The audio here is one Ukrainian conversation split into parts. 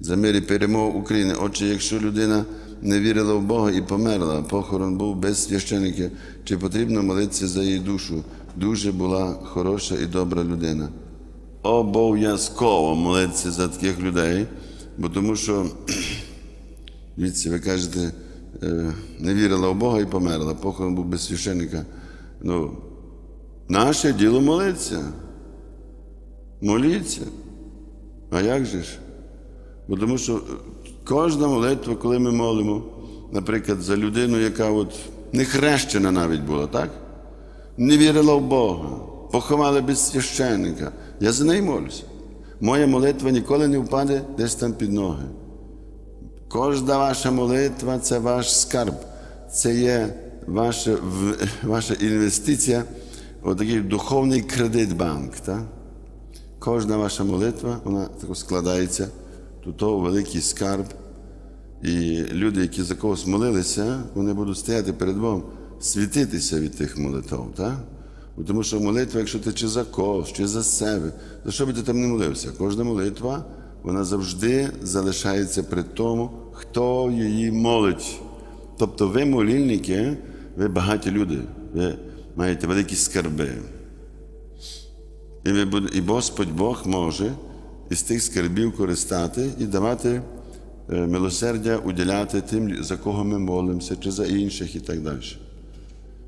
за мир і України. Отже, якщо людина не вірила в Бога і померла, похорон був без священика, чи потрібно молитися за її душу? Дуже була хороша і добра людина. Обов'язково молитися за таких людей, бо тому що, дивіться, ви кажете, е, не вірила в Бога і померла, похорон був без священика. Ну, наше діло молитися. Моліться. А як же ж? Бо тому що кожна молитва, коли ми молимо, наприклад, за людину, яка от не хрещена навіть була, так? Не вірила в Бога, поховали без священника. Я за неї молюся. Моя молитва ніколи не впаде десь там під ноги. Кожна ваша молитва це ваш скарб, це є ваша, ваша інвестиція, отакий духовний кредит банк. Так? Кожна ваша молитва, вона складається, то великий скарб. І люди, які за когось молилися, вони будуть стояти перед Богом, світитися від тих молитв. Так? Тому що молитва, якщо ти чи за когось, чи за себе, за що би ти там не молився? Кожна молитва, вона завжди залишається при тому, хто її молить. Тобто ви, молільники, ви багаті люди, ви маєте великі скарби. І Господь Бог може із тих скарбів користати і давати милосердя, уділяти тим, за кого ми молимося, чи за інших і так далі.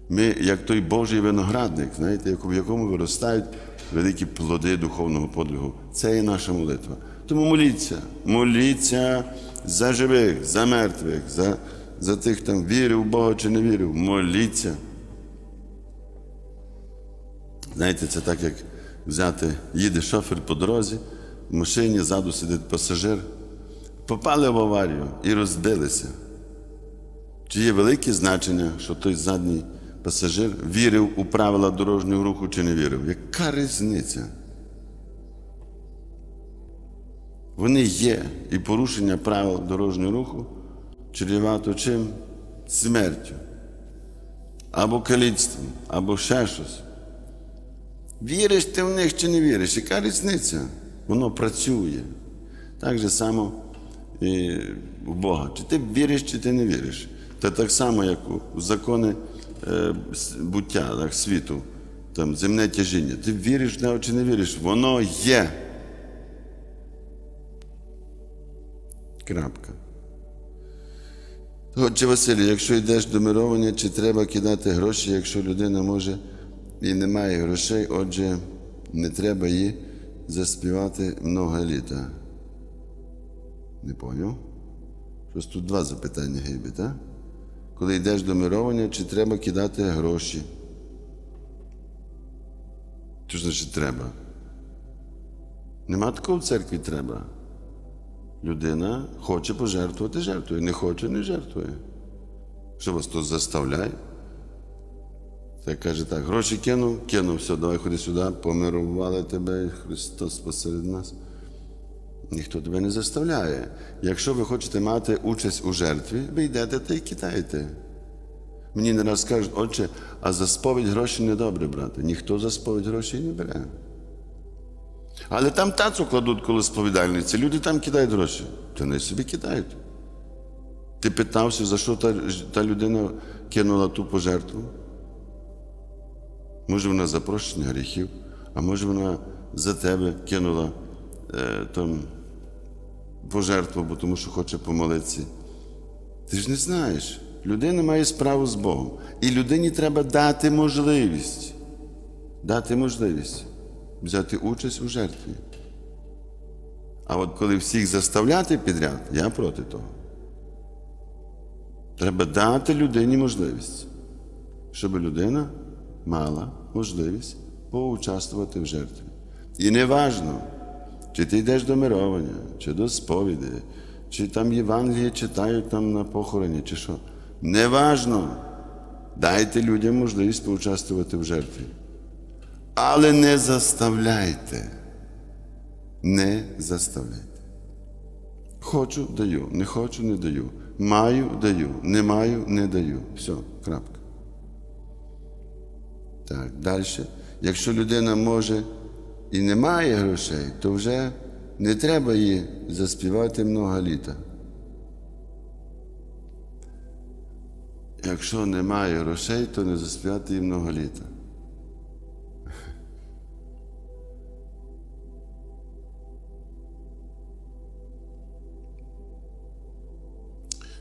Ми, як той Божий виноградник, знаєте, в якому виростають великі плоди духовного подвигу. Це є наша молитва. Тому моліться, моліться за живих, за мертвих, за, за тих там вірив в Бога чи не вірив. Моліться. Знаєте, це так, як взяти, їде шофер по дорозі, в машині ззаду сидить пасажир, попали в аварію і розбилися. Чи є велике значення, що той задній пасажир вірив у правила дорожнього руху чи не вірив? Яка різниця? Вони є, і порушення правил дорожнього руху чревато чим? Смертю. Або каліцтвом, або ще щось. Віриш ти в них чи не віриш? Яка різниця? Воно працює. Так же само і в Бога. Чи ти віриш, чи ти не віриш? Це так само, як у закони е, буття так, світу, там, земне тяжіння. Ти віриш в нього чи не віриш? Воно є. Крапка. Отче Василю, якщо йдеш до мировання, чи треба кидати гроші, якщо людина може і не має грошей, отже, не треба їй заспівати много літа. Не поняв? Щось тут два запитання гиби, так? Коли йдеш до мировання, чи треба кидати гроші? Що значить треба? Нема такого в церкві треба. Людина хоче пожертвувати, жертвує. Не хоче, не жертвує. Що вас тут заставляє? Та каже так, гроші кинув, кинув, все, давай ходи сюди, помирували тебе, Христос посеред нас. Ніхто тебе не заставляє. Якщо ви хочете мати участь у жертві, ви йдете та й кидаєте. Мені не раз кажуть, отче, а за сповідь гроші не добре брати. Ніхто за сповідь гроші не бере. Але там тацу кладуть коло сповідальниці, люди там кидають гроші. То не собі кидають. Ти питався, за що та, та людина кинула ту пожертву? Може, вона за прощення гріхів, а може вона за тебе кинула е, там пожертву, бо тому що хоче помолитися. Ти ж не знаєш. Людина має справу з Богом. І людині треба дати можливість. Дати можливість взяти участь у жертві. А от коли всіх заставляти підряд, я проти того. Треба дати людині можливість, щоб людина мала можливість поучаствувати в жертві. І не важно, чи ти йдеш до мировання, чи до сповіді, чи там Євангеліє читають там на похороні, чи що. Не важно. Дайте людям можливість поучаствувати в жертві. Але не заставляйте. Не заставляйте. Хочу, даю, не хочу, не даю. Маю, даю, не маю, не даю. Все, крапка. Так, далі. Якщо людина може і не має грошей, то вже не треба її заспівати много літа. Якщо немає грошей, то не заспівати її много літа.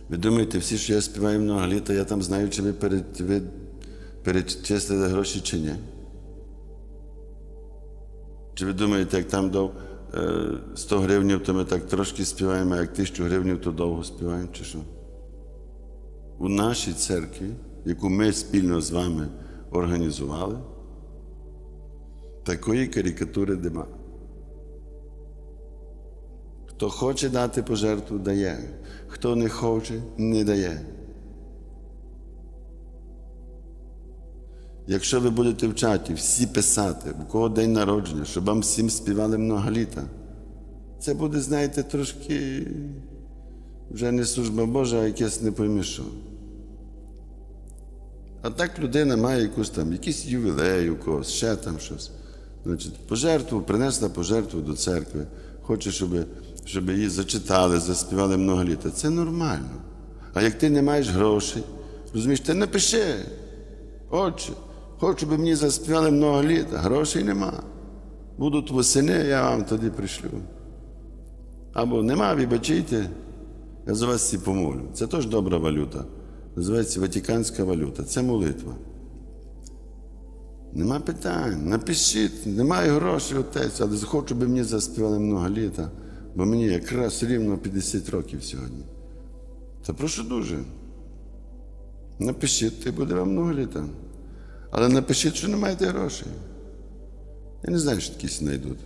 Ви думаєте, всі, що я співаю много літа, я там знаю, чи ви, перед, ви перечислили гроші чи ні? Чи ви думаєте, як там дав е, 100 гривнів, то ми так трошки співаємо, а як 1000 гривнів, то довго співаємо, чи що? У нашій церкві, яку ми спільно з вами організували, такої карикатури нема. Хто хоче дати пожертву, дає. Хто не хоче, не дає. Якщо ви будете в чаті всі писати, у кого день народження, щоб вам всім співали много літа, це буде, знаєте, трошки вже не служба Божа, а якесь не пойми що. А так людина має якусь там, якийсь ювілей у когось, ще там щось. Значить, пожертву, принесла пожертву до церкви, хоче, щоб, щоб її зачитали, заспівали много літа. Це нормально. А як ти не маєш грошей, розумієш, ти напиши. Отче, хочу, щоб мені заспівали много літа, грошей нема. Будуть восени, я вам тоді пришлю. Або нема, вибачайте, я за вас всі помолю. Це теж добра валюта. Називається Ватиканська валюта. Це молитва. Нема питань. Напишіть, немає грошей отець, але хочу, щоб мені заспівали много літа, бо мені якраз рівно 50 років сьогодні. Та прошу дуже. Напишіть, і буде вам много літа. Але напишіть, що не маєте грошей. Я не знаю, що такі знайдуть.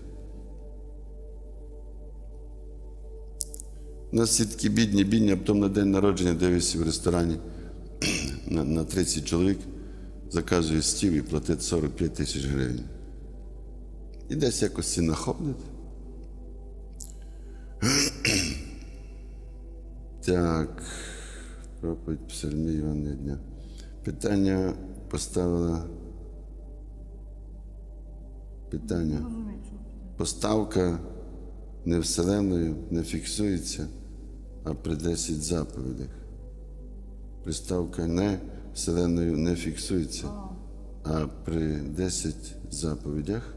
У нас всі такі бідні, бідні, а потім на день народження дивишся в ресторані на, на 30 чоловік, заказує стіл і платить 45 тисяч гривень. І десь якось всі находить. Так, проповідь псальмі Івана дня. Питання поставила. Питання. Поставка не вселеною не фіксується, а при 10 заповідях. Приставка не вселеною не фіксується, а при 10 заповідях.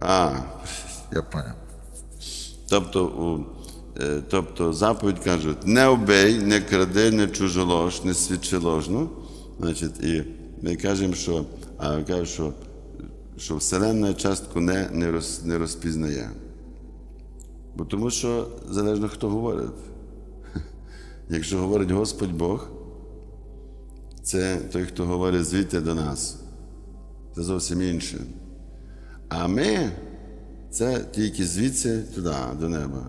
А, я понял. Тобто, у, е, тобто заповідь кажуть, не обей, не кради, не чужолож, не свідчи ложно. Значить, і ми кажемо, що, а кажуть, що, що Вселенна частку не, не, роз, не розпізнає. Бо тому що залежно хто говорить. Якщо говорить Господь Бог, це той, хто говорить звідти до нас. Це зовсім інше. А ми це тільки звідси туди, до неба.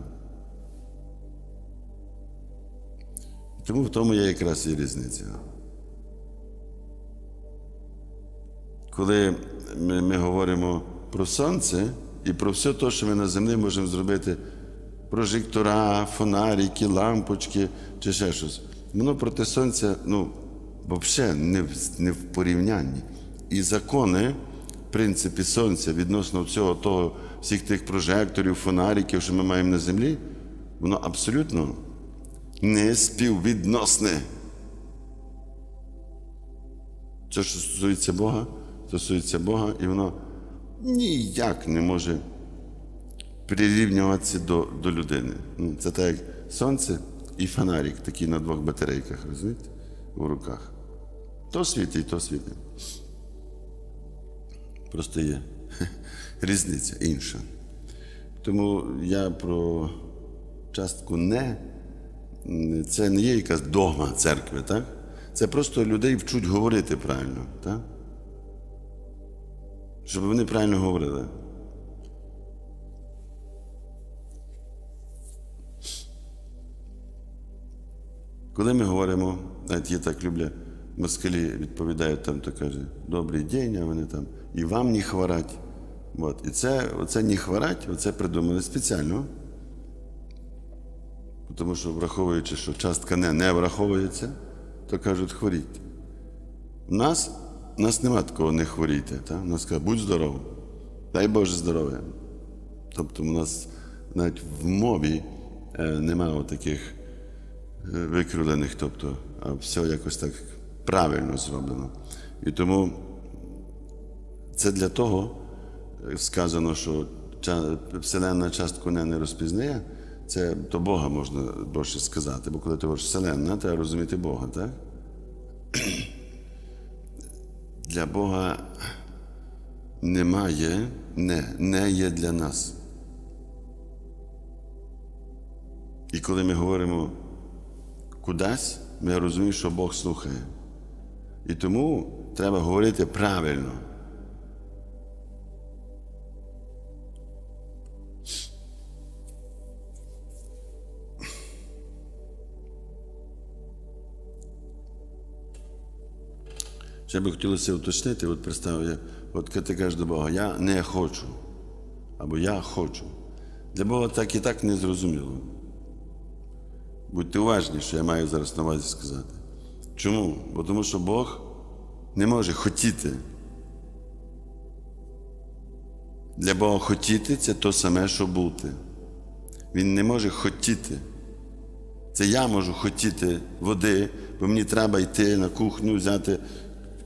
Тому в тому є якраз і різниця. Коли ми, ми говоримо про сонце і про все те, що ми на землі можемо зробити, прожектора, фонарики, лампочки чи ще щось, воно проти сонця, ну, взагалі не, в- не в порівнянні. І закони, в принципі, сонця відносно всього того, всіх тих прожекторів, фонариків, що ми маємо на землі, воно абсолютно не співвідносне. Це, що стосується Бога, стосується Бога, і воно ніяк не може прирівнюватися до, до людини. Ну, Це так, як сонце і фонарик, такий на двох батарейках, розумієте, у руках. То світить, то світить. Просто є різниця інша. Тому я про частку не, це не є якась догма церкви, так? Це просто людей вчуть говорити правильно, так? Щоб вони правильно говорили. Коли ми говоримо, навіть я так люблю, москалі відповідають там, то каже, добрий день, а вони там, і вам не хворать. От. І це, оце не хворать, оце придумали спеціально. Тому що, враховуючи, що частка не, не враховується, то кажуть, хворіть. У нас, у нас нема такого не хворійте. Та? У нас кажуть, будь здоровим, дай Боже здоров'я. Тобто у нас навіть в мові е, немає таких е, викрулених, тобто, а все якось так правильно зроблено. І тому це для того е, сказано, що Вселенна частку не, не розпізнає. Це до Бога можна більше сказати, бо коли ти говориш Вселенна, треба розуміти Бога, так? Для Бога немає, не, не є для нас. І коли ми говоримо кудись, ми розуміємо, що Бог слухає. І тому треба говорити правильно. Ще би хотілося уточнити, от представ, я, от коли ти кажеш до Бога, я не хочу, або я хочу. Для Бога так і так не зрозуміло. Будьте уважні, що я маю зараз на увазі сказати. Чому? Бо тому що Бог не може хотіти. Для Бога хотіти це то саме, що бути. Він не може хотіти. Це я можу хотіти води, бо мені треба йти на кухню, взяти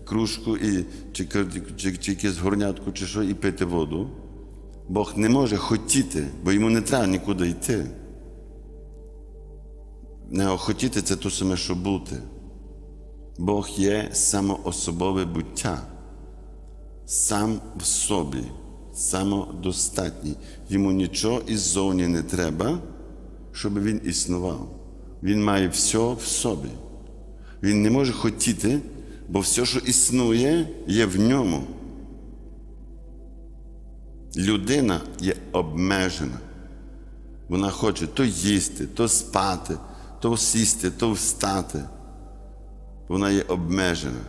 кружку і, чи, чи, чи якесь горнятку, чи що, і пити воду. Бог не може хотіти, бо йому не треба нікуди йти. Не хотіти це то саме, що бути. Бог є самоособове буття, сам в собі, самодостатній. Йому нічого іззовні не треба, щоб він існував. Він має все в собі. Він не може хотіти, бо все, що існує, є в ньому. Людина є обмежена. Вона хоче то їсти, то спати, то сісти, то встати. Вона є обмежена.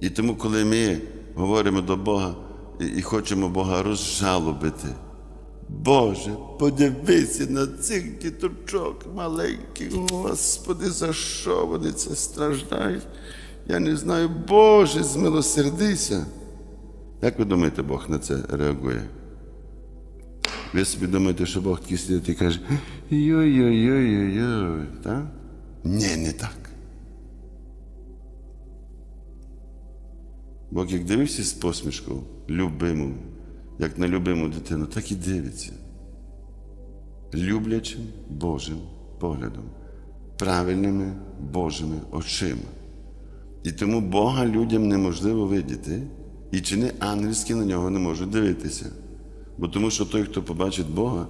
І тому, коли ми говоримо до Бога і, хочемо Бога розжалобити, Боже, подивися на цих діточок маленьких, Господи, за що вони це страждають? Я не знаю, Боже, змилосердися. Як ви думаєте, Бог на це реагує? Ви собі думаєте, що Бог такий сидить і каже, йой-йой-йой-йой, так? Ні, не так. Бог як дивився з посмішкою, любиму, як на любиму дитину, так і дивиться. Люблячим Божим поглядом, правильними Божими очима. І тому Бога людям неможливо видіти, і чини ангельські на нього не можуть дивитися. Бо тому що той, хто побачить Бога,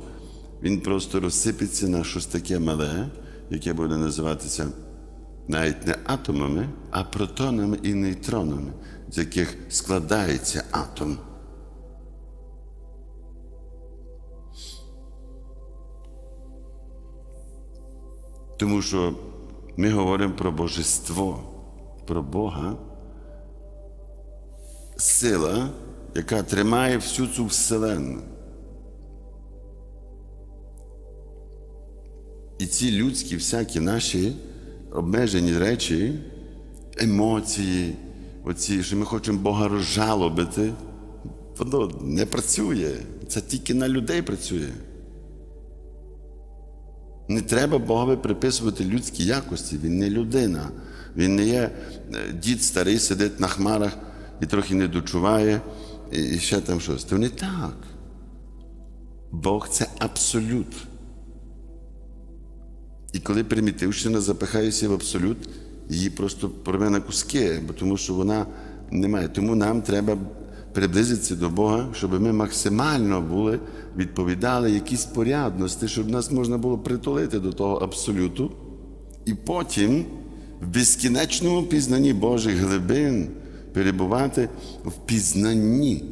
він просто розсипеться на щось таке мале, яке буде називатися навіть не атомами, а протонами і нейтронами, з яких складається атом. Тому що ми говоримо про божество, про Бога, сила, яка тримає всю цю вселенну. І ці людські всякі наші обмежені речі, емоції, оці, що ми хочемо Бога розжалобити, воно не працює. Це тільки на людей працює. Не треба Богові приписувати людські якості. Він не людина. Він не є е, дід старий, сидить на хмарах і трохи не дочуває, і ще там щось. То не так. Бог це абсолют. І коли примітивщина запихається в абсолют, її просто порве на куски, тому що вона не має. Тому нам треба приблизитися до Бога, щоб ми максимально були, відповідали якісь порядності, щоб нас можна було притулити до того абсолюту. І потім в безкінечному пізнанні Божих глибин перебувати в пізнанні.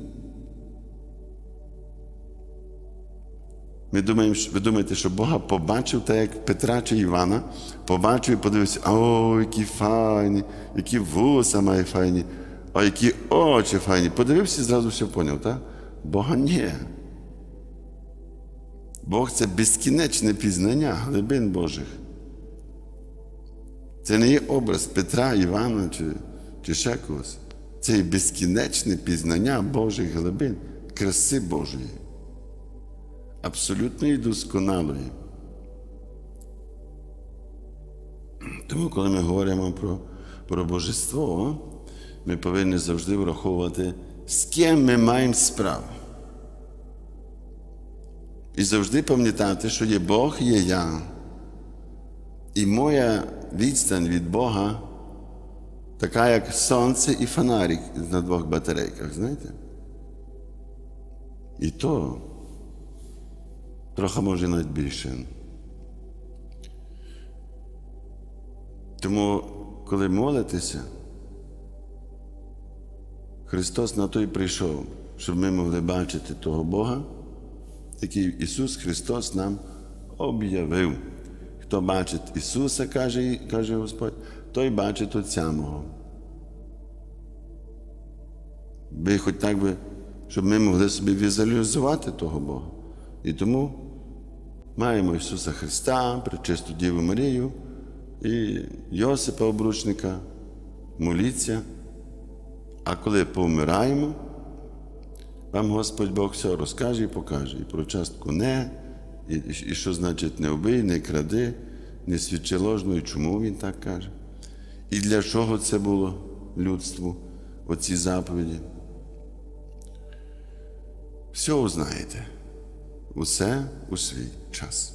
Ми думаємо, ви думаєте, що Бога побачив, так як Петра чи Івана, побачив і подивився, о, які файні, які вуса має файні, а які очі файні. Подивився і зразу все поняв, так? Бога ні. Бог це безкінечне пізнання глибин Божих. Це не є образ Петра, Івана чи, чи ще когось. Це є безкінечне пізнання Божих глибин, краси Божої. абсолютної досконалої. Тому, коли ми говоримо про, про божество, ми повинні завжди враховувати, з ким ми маємо справу. І завжди пам'ятати, що є Бог, є я. І моя відстань від Бога така, як сонце і фонарик на двох батарейках, знаєте? І то трохи може навіть більше. Тому, коли молитеся, Христос на то й прийшов, щоб ми могли бачити того Бога, який Ісус Христос нам об'явив. Хто бачить Ісуса, каже, каже Господь, той бачить Отця Мого. Би хоч так би, щоб ми могли собі візуалізувати того Бога. І тому маємо Ісуса Христа, Пречисту Діву Марію і Йосипа Обручника, моліться. А коли помираємо, вам Господь Бог все розкаже і покаже. І про частку не, і, і що значить не вбий, не кради, не свідчи ложно, і чому він так каже. І для чого це було людству, оці заповіді. Все узнаєте, усе у свій час.